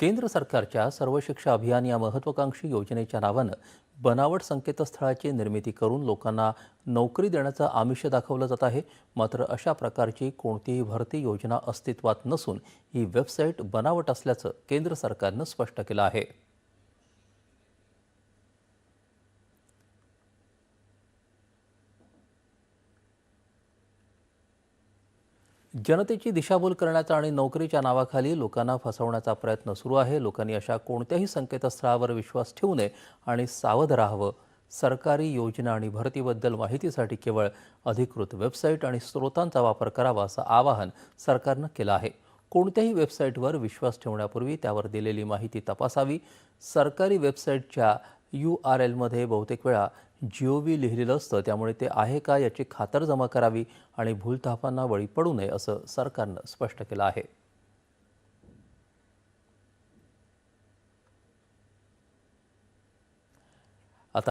केंद्र सरकारच्या सर्व शिक्षा अभियान या महत्त्वाकांक्षी योजनेच्या नावानं बनावट संकेतस्थळाची निर्मिती करून लोकांना नोकरी देण्याचं आमिष दाखवलं जात आहे. मात्र अशा प्रकारची कोणतीही भरती योजना अस्तित्वात नसून ही वेबसाईट बनावट असल्याचं केंद्र सरकारनं स्पष्ट केलं आहे. जनतेची दिशाभूल करण्याचा आणि नोकरीच्या नावाखाली लोकांना फसवण्याचा प्रयत्न सुरू आहे. लोकांनी अशा कोणत्याही संकेतस्थळावर विश्वास ठेवू नये आणि सावध राहावं. सरकारी योजना आणि भरतीबद्दल माहितीसाठी केवळ अधिकृत वेबसाईट आणि स्रोतांचा वापर करावा असं आवाहन सरकारनं केलं आहे. कोणत्याही वेबसाईटवर विश्वास ठेवण्यापूर्वी त्यावर दिलेली माहिती तपासावी. सरकारी वेबसाईटच्या यू आर एलमध्ये बहुतेक वेळा जिओ व्ही लिहिलेलं असतं. त्यामुळे ते आहे का याची खातरजमा करावी आणि भूलथापांना बळी पडू नये असं सरकारनं स्पष्ट केलं आहे.